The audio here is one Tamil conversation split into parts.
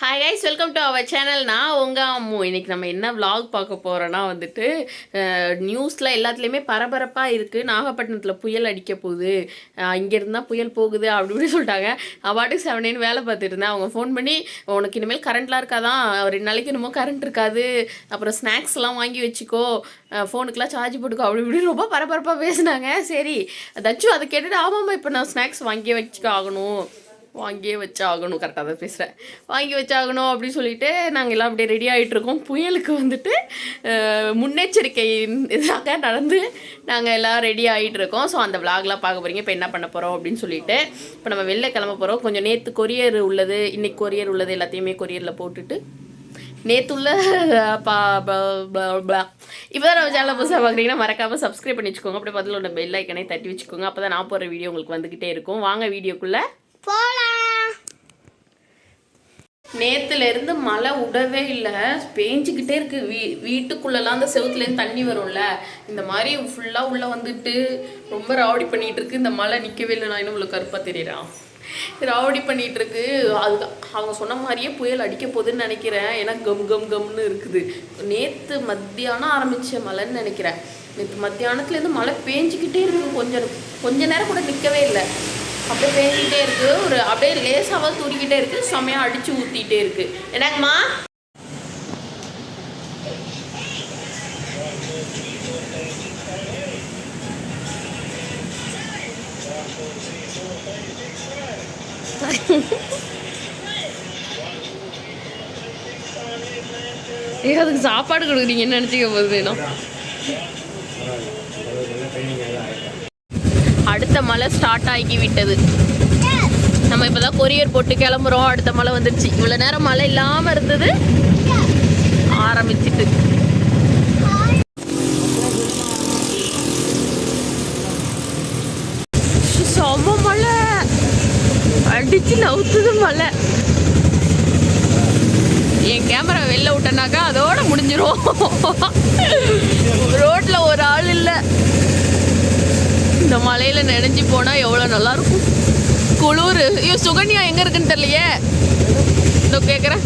Hi guys welcome to our channel நான் உங்கள் அம்மு. இன்னைக்கு நம்ம என்ன விலாக் பார்க்க போகிறோன்னா வந்துட்டு நியூஸில் எல்லாத்துலேயுமே பரபரப்பாக இருக்குது நாகப்பட்டினத்தில் புயல் அடிக்க போகுது. இங்கேருந்து தான் புயல் போகுது அப்படி இப்படி சொல்லிட்டாங்க அவாட்டுக்கு செவனேன்னு வேலை பார்த்துட்டு இருந்தேன். அவங்க ஃபோன் பண்ணி உனக்கு இனிமேல் கரண்ட்லாம் இருக்காதான் ரெண்டு நாளைக்கு என்னமோ கரண்ட் இருக்காது. அப்புறம் ஸ்நாக்ஸ்லாம் வாங்கி வச்சுக்கோ. ஃபோனுக்குலாம் சார்ஜ் போட்டுக்கோ. அப்படி இப்படி ரொம்ப பரபரப்பாக பேசினாங்க. சரி தச்சு அதை கேட்டுட்டு ஆமாம்மா இப்போ நான் ஸ்நாக்ஸ் வாங்கியே வச்சுக்க ஆகணும். வாங்கியே வச்சாகணும் கரெக்டாக தான் பேசுகிறேன் வாங்கி வச்சாகணும் அப்படின்னு சொல்லிட்டு நாங்கள் எல்லாம் அப்படியே ரெடி ஆகிட்டு இருக்கோம். புயலுக்கு வந்துட்டு முன்னெச்சரிக்கை இதாக நடந்து நாங்கள் எல்லாம் ரெடி ஆகிட்டு இருக்கோம். ஸோ அந்த விளாக்லாம் பார்க்க போகிறீங்க இப்போ என்ன பண்ண போகிறோம் அப்படின்னு சொல்லிட்டு இப்போ நம்ம வெளில கிளம்ப போகிறோம் கொஞ்சம் நேற்று கொரியர் உள்ளது இன்றைக்கி கொரியர் உள்ளது எல்லாத்தையுமே கொரியரில் போட்டுட்டு நேற்றுள்ள பா இப்போ தான் நம்ம சேனல் புதுசாக பார்க்குறீங்கன்னா மறக்காமல் சப்ஸ்கிரைப் பண்ணி வச்சுக்கோங்க. அப்படியே பதில் உள்ள பெல் ஐக்கனே தட்டி வச்சுக்கோங்க. அப்போ தான் நான் போகிற வீடியோ உங்களுக்கு வந்துக்கிட்டே இருக்கும். வாங்க வீடியோக்குள்ளே போலாம். நேத்துல இருந்து மழை விடவே இல்லை. பேஞ்சுக்கிட்டே இருக்கு. வீ வீட்டுக்குள்ளெல்லாம் அந்த செவுத்துலேருந்து தண்ணி வரும்ல. இந்த மாதிரி ஃபுல்லாக உள்ள வந்துட்டு ரொம்ப ராவடி பண்ணிட்டு இருக்கு. இந்த மழை நிற்கவே இல்லை. நான் இன்னும் உள்ள கருப்பாக தெரியறான் ராவடி பண்ணிட்டு இருக்கு. அது அவங்க சொன்ன மாதிரியே புயல் அடிக்க போகுதுன்னு நினைக்கிறேன். ஏன்னா கம் கம் கம்னு இருக்குது. நேற்று மத்தியானம் ஆரம்பிச்ச மழைன்னு நினைக்கிறேன். நேற்று மத்தியானத்துலேருந்து மழை பேஞ்சிக்கிட்டே இருக்கு. கொஞ்சம் கொஞ்ச நேரம் கூட நிற்கவே இல்லை. அப்படியே பேஞ்சிக்கிட்டே இருக்கு. ஒரு அப்படியே லேசாக தூரிக்கிட்டே இருக்கு. செமையா அடிச்சு ஊத்திட்டே இருக்கு. என்னங்கம்மா? ஏ அதுக்கு சாப்பாடு கொடுக்குறீங்கன்னு நினச்சிக்க போகுது வேணும் அடுத்த மழை ஸ்டார்ட் ஆகி விட்டது நம்ம இப்பதான் கொரியர் போட்டு கிளம்புறோம். அடுத்த மழை வந்துருச்சு. இவ்வளவு நேரம் மழை இல்லாம இருந்தது. ஆரம்பிச்சிட்டு. செம மழை. அடிச்சு நவுத்துது மழை. என் கேமரா வெளில விட்டனாக்கா அதோட முடிஞ்சிரும். ரோட்ல ஒரு ஆள் இல்லை. இந்த மலையில் நினைஞ்சு போனால் எவ்வளோ நல்லாயிருக்கும்? குளூர். ஐயோ சுகன்யா எங்கே இருக்குன்னு தெரியலையே. இதோ கேட்குறேன்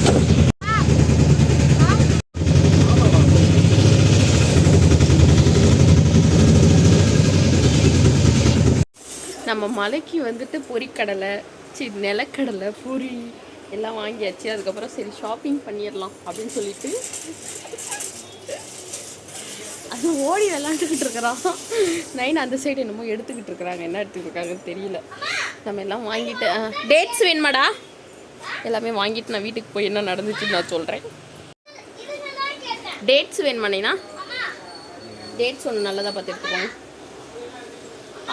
நம்ம மலைக்கு வந்துட்டு பொரிக்கடலை சரி நிலக்கடலை பொரி எல்லாம் வாங்கியாச்சு. அதுக்கப்புறம் சரி ஷாப்பிங் பண்ணிடலாம் அப்படின்னு சொல்லிட்டு ஓடி விளாண்டுக்கிட்டு இருக்கிறான். நைன் அந்த சைடு என்னமோ எடுத்துக்கிட்டு இருக்கிறாங்க. என்ன எடுத்துக்கிட்டு இருக்காங்கன்னு தெரியல. நம்ம எல்லாம் வாங்கிட்டு டேட்ஸ் வேணுமாடா? எல்லாமே வாங்கிட்டு நான் வீட்டுக்கு போய் என்ன நடந்துச்சுன்னு நான் சொல்கிறேன் டேட்ஸ் வேணுமாண்ணா டேட்ஸ் ஒன்று நல்லதாக பார்த்து எடுத்துக்கோங்க.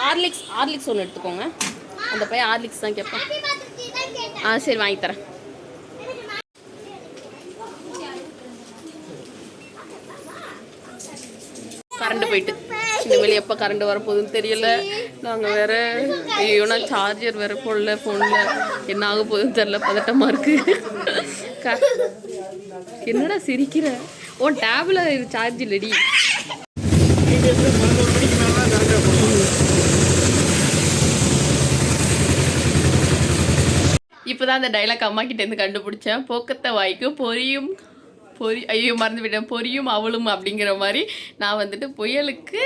ஹார்லிக்ஸ் ஹார்லிக்ஸ் ஒன்று எடுத்துக்கோங்க. அந்த பையன் ஹார்லிக்ஸ் தான் கேட்பான். ஆ சரி வாங்கி தரேன். கரண்ட் போயிட்டு. இனிமேல் எப்போ கரண்ட் வரப்போகுதுன்னு தெரியல. நாங்கள் வேற ஐயோ நான் சார்ஜர் வேற போடல ஃபோனில் என்ன ஆக போகுதுன்னு தெரியல பதட்டமாக இருக்கு. க- என்னடா சிரிக்கிற? உன் டேபில் இது சார்ஜ் இல்லடி. இப்போதான் அந்த டைலாக் அம்மா கிட்டேருந்து கண்டுபிடிச்சேன். போக்கத்த வாய்க்கு பொரியும். பொரி ஐயோ மறந்து விட்டேன் பொரியும் அவளும் அப்படிங்கிற மாதிரி நான் வந்துட்டு புயலுக்கு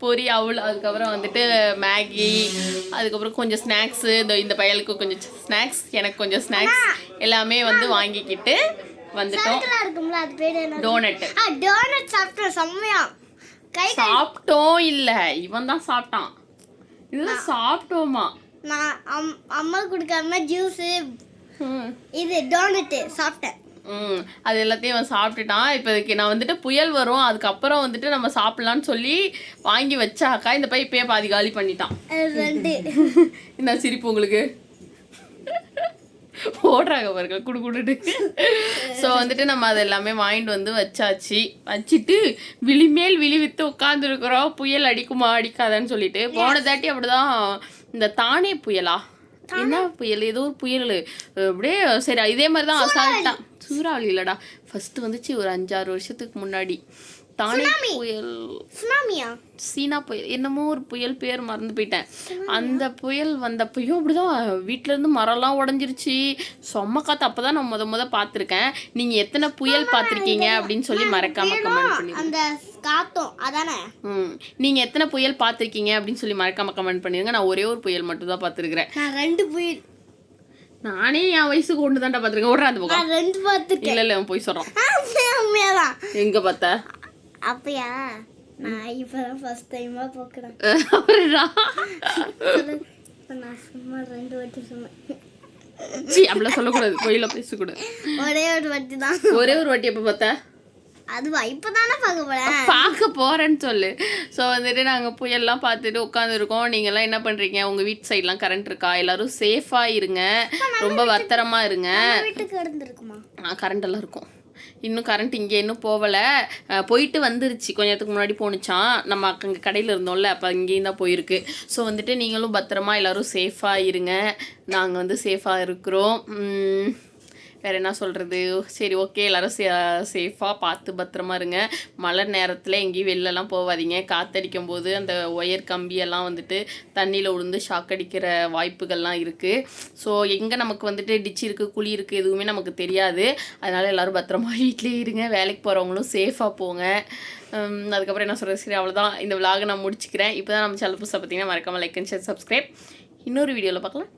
பொரி அவள் அதுக்கப்புறம் வந்துட்டு மேகி அதுக்கப்புறம் கொஞ்சம் ஸ்நாக்ஸு இந்த இந்த பயலுக்கு கொஞ்சம் ஸ்நாக்ஸ் எனக்கு கொஞ்சம் ஸ்நாக்ஸ் எல்லாமே வந்து வாங்கிக்கிட்டு வந்துட்டோம். ஆ டோனட் சாப்பிட்டேன் செம்மையா. கை சாப்பிட்டோம் இல்லை இவன் தான் சாப்பிட்டான். இதெல்லாம் சாப்பிட்டோமா? நான் அம்- அம்மா கொடுக்காம ஜூஸ் இது டோனட்டு சாப்பிட்டேன். ம் அது எல்லாத்தையும் அவன் சாப்பிட்டுட்டான். இப்போ இதுக்கு நான் வந்துட்டு புயல் வரும் அதுக்கப்புறம் வந்துட்டு நம்ம சாப்பிட்லான்னு சொல்லி வாங்கி வச்சாக்கா இந்த பையன் இப்பயே பாதி காலி பண்ணிட்டான். என்ன சிரிப்பு உங்களுக்கு? போடுறாங்க பாருங்க குடு குடுட்டு ஸோ வந்துட்டு நம்ம அது எல்லாமே வாங்கிட்டு வந்து வச்சாச்சு. வச்சுட்டு விழிமேல் விழி வித்து உட்காந்துருக்குறோம் புயல் அடிக்குமா அடிக்காதான்னு சொல்லிட்டு. போன தாட்டி அப்படிதான் இந்த தானே புயலா? என்ன புயல்? ஏதோ ஒரு புயல். அப்படியே சரி இதே மாதிரி தான் அசால்ட்டா. சூறாவளி இல்லடா. ஃபர்ஸ்ட் வந்துச்சு ஒரு அஞ்சாறு வருஷத்துக்கு முன்னாடி. தானே புயல். சீனா புயல். என்னமோ ஒரு புயல் பேர் மறந்து போயிட்டேன். அந்த புயல் வந்தப்பையும் அப்படிதான் வீட்ல இருந்து மரம்லாம் உடஞ்சிருச்சு. செம்ம காத்து. அப்பதான் நான் முத முத பார்த்துருக்கேன். நீங்க எத்தனை புயல் பார்த்துருக்கீங்க அப்படின்னு சொல்லி மறக்காம கமெண்ட் பண்ணி அந்த காத்தும் அதானே? ம். நீங்க எத்தனை புயல் பார்த்துருக்கீங்க அப்படின்னு சொல்லி மறக்காம கமெண்ட் பண்ணிருங்க நான் ஒரே ஒரு புயல் மட்டும் தான் பார்த்துருக்கிறேன் ரெண்டு புயல். நானே என் வயசுக்கு ஒன்று தான்டா பார்த்துருக்கேன். ஓடுறா அந்த பக்கம். ரெண்டு பார்த்துருக்கேன். இல்ல இல்ல போய் சொல்றான். உண்மையாதான். எங்க பார்த்த? அப்படியா? நான் இப்பதான் ஃபர்ஸ்ட் டைமா போக்குறேன். இப்ப நான் சும்மா ரெண்டு வாட்டி சொன்னேன். சீ அப்படிலாம் சொல்லக்கூடாது. கோயில பேசக்கூடாது. ஒரே ஒரு வாட்டி தான். ஒரே ஒரு வாட்டி எப்போ பார்த்த? அதுவா இப்பதானே பார்க்க போறேன் பார்க்க போறேன்னு சொல்லு. ஸோ வந்துட்டு நாங்கள் புயல்லாம் பார்த்துட்டு உட்காந்துருக்கோம் நீங்கள்லாம் என்ன பண்ணுறீங்க உங்கள் வீட்டு சைட்லாம் கரண்ட் இருக்கா? எல்லாரும் சேஃபாக இருங்க. ரொம்ப பத்திரமா இருங்க. வீட்டுக்கு இருந்திருக்குமா கரண்ட் எல்லாம் இருக்கும். இன்னும் கரண்ட் இங்கே இன்னும் போகலை. போயிட்டு வந்துருச்சு. கொஞ்ச நேரத்துக்கு முன்னாடி போணுச்சான் நம்ம அங்கே கடையில் இருந்தோம்ல அப்போ அங்கேயும் தான் போயிருக்கு. ஸோ வந்துட்டு நீங்களும் பத்திரமா எல்லாரும் சேஃபாக இருங்க. நாங்கள் வந்து சேஃபாக இருக்கிறோம். வேறு என்ன சொல்கிறது சரி ஓகே எல்லோரும் சே சேஃபாக பார்த்து பத்திரமா இருங்க. மழை நேரத்தில் எங்கேயும் வெளிலலாம் போகாதீங்க காற்றடிக்கும் போது அந்த ஒயர் கம்பியெல்லாம் வந்துட்டு தண்ணியில் விழுந்து ஷாக் அடிக்கிற வாய்ப்புகள்லாம் இருக்குது ஸோ எங்கே நமக்கு வந்துட்டு டிச்சு இருக்குது குழி இருக்குது எதுவுமே நமக்கு தெரியாது. அதனால் எல்லோரும் பத்திரமா வீட்டிலேயே இருங்க. வேலைக்கு போகிறவங்களும் சேஃபாக போங்க. அதுக்கப்புறம் என்ன சொல்கிறது சரி அவ்வளோதான் இந்த விலாக நான் முடிச்சுக்கிறேன். இப்போ தான் நம்ம சேனல் புதுசாக பார்த்தீங்கன்னா மறக்காமல் லைக் அண்ட் ஷேர் சப்ஸ்கிரைப் இன்னொரு வீடியோவில் பார்க்கலாம்.